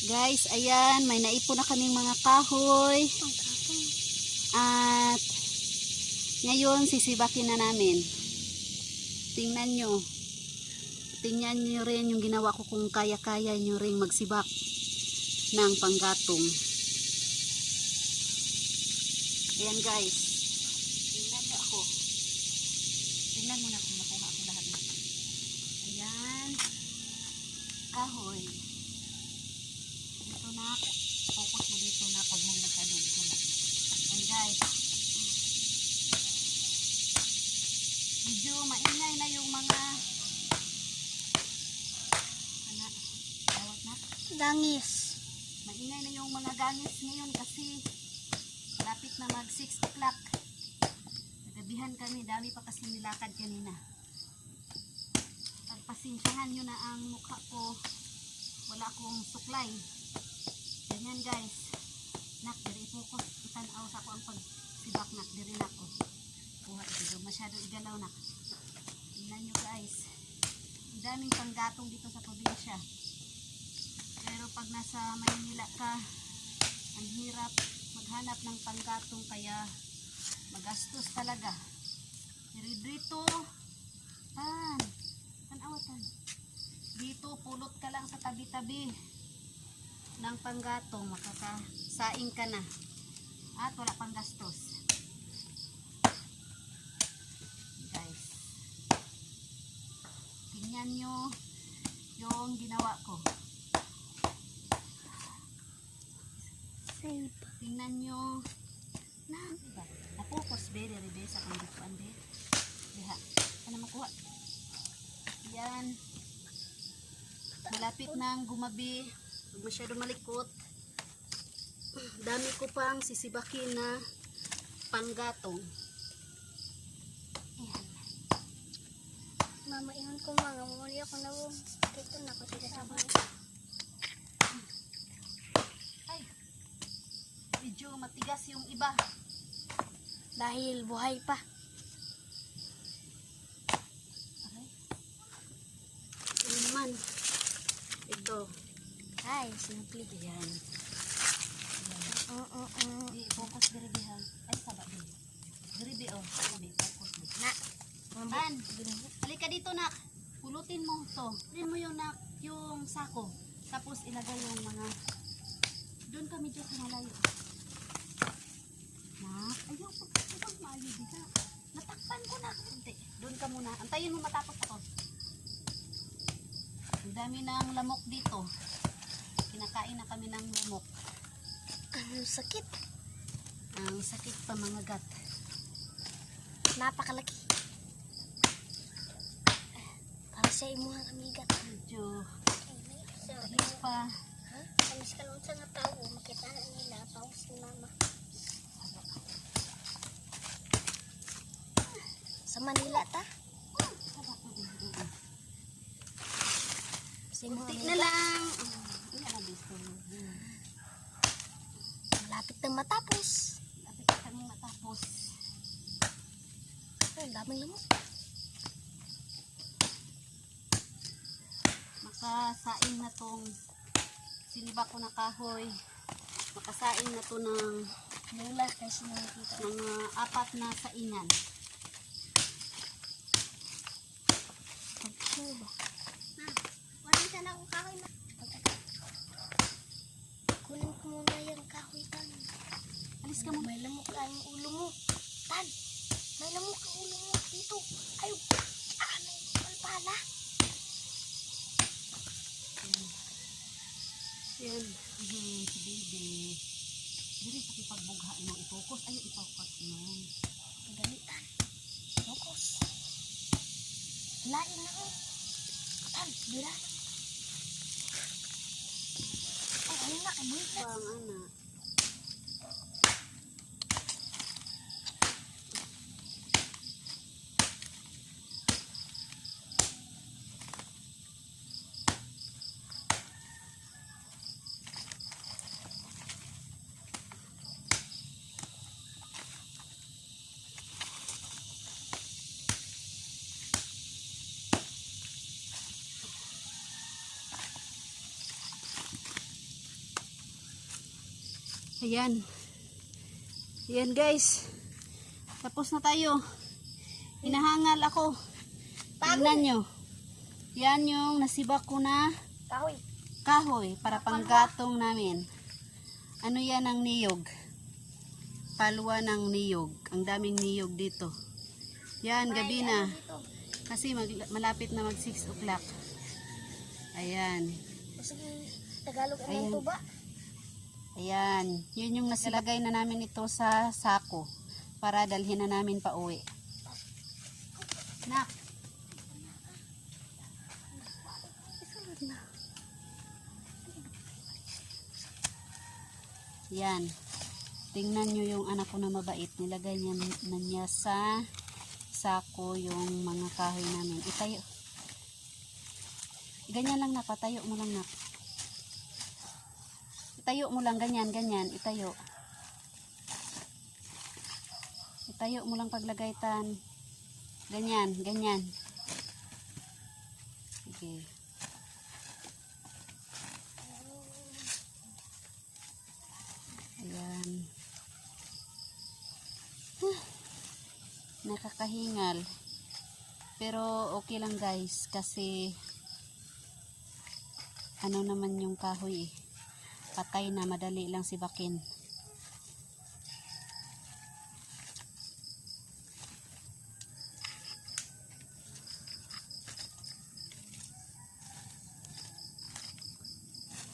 Guys, ayan, may naipon na kaming mga kahoy. At ngayon sisibakin na namin. Tingnan nyo. Tingnan nyo rin yung ginawa ko kung kaya-kaya nyo rin magsibak ng panggatong. Ayan guys. Tingnan nyo ako. Tingnan mo na kung nakuha ko lahat. Ayan. Kahoy. Dito na. Focus mo dito na pag mong masyadong ikulat. Ayan guys. Medyo maingay na yung mga ano, tawag na? Dangis. Maingay na yung mga gangis ngayon kasi lapit na mag 6 o'clock. Nagabihan kami, dami pa kasi nilakad kanina. Pagpasensyahan nyo na ang mukha ko, wala akong suklay. Guys. Nak, diri focus. Itanaw sa ako ang pagsibak nak, diri nak ko. Kuha dito, masyado igalaw nak. Tingnan nyo guys. Ang daming panggatong dito sa probinsya. Pero pag nasa Maynila ka, ang hirap maghanap ng panggatong kaya magastos talaga. Dito, tan, tanawatan. Dito, pulot ka lang sa tabi-tabi ng panggatong, makakasaing ka na. At wala pang gastos. Guys, tingnan nyo yung ginawa ko. Save. Tingnan nyo. Na, diba? Napukos be, dere be, sa kandikuan be. Diha. Ano makuha? Yan. Malapit nang gumabi. Huwag masyado malikot. Dami ko pang sisibakin na panggatong. Ayan. Mama, iyon ko mga muli ako na wong. Dito na ako sila sa mga. Ay. Medyo matigas yung iba. Dahil buhay pa. Aray. Ano naman? Ito. Ay, simple. Ayan. Oo, oo, oo. Focus diri di ha. Ay, saba di. Diri di oh. Sabi, focus di. Na. An, halika dito nak. Pulutin mo to. Pulutin mo yung nak, yung sako. Tapos ilagay yung mga doon ka medyo kumalayo. Nak, ayaw pag pag maayo di ka. Natakpan ko na. Hindi, doon ka muna. Antayin mo matapos ako. Ang dami ng lamok dito. Kinakain na kami ng lamok. Ano sakit? Ang sakit pa mga gat. Napakalaki. Para sa imuhang amiga. Medyo kahit pa. ha? Kamis ka nung sa nga tao, makita na nila, tawag si mama. Sa Manila ta? Sa imuhang Kunti na lang. Ano na gusto mo? Malapit na matapos. Lapit na kami matapos. Ay, ang daming lamok. Makasaing na tong siniba ko na kahoy. Makasaing na to ng Mula kasi nakikita. mga apat na saingan. Pag-show ba? Wala ka na akong kahoy na. Kunin ko muna yung kahoy tan. Alis ka mo. May lamok ka yung ulo mo. Tan! May lamok ang ulo mo dito. Ayaw! Ah, may palpala. Yan. Mhm, si baby. Dili sa kipagbugha mo i-focus. Ayaw i-focus mo. Ang galitan. Focus. Lain na oh. Tan, bila. Ay, ayun na, kamulit na. Pang ana. Ayan. Ayan guys. Tapos na tayo. Hinahangal ako. Tingnan nyo. Yan yung nasibak ko na Kahoy. kahoy para panggatong namin. Ano yan ang niyog? Palwa ng niyog. Ang daming niyog dito. Yan, gabi na. Dito. Kasi mag- malapit na mag 6 o'clock. Ayan. Tagalog ang tuba. Ayan. Yun yung nasilagay na namin ito sa sako para dalhin na namin pa uwi. Nak. Yan. Tingnan nyo yung anak ko na mabait. Nilagay niya na niya sa sako yung mga kahoy namin. Itayo. Ganyan lang nak. Patayo mo lang nak. Itayo mo lang ganyan, ganyan. Itayo. Itayo mo lang paglagay tan. Ganyan, ganyan. Sige. Ayan. Huh. Nakakahingal. Pero okay lang guys kasi ano naman yung kahoy eh. Patay na madali lang si Bakin.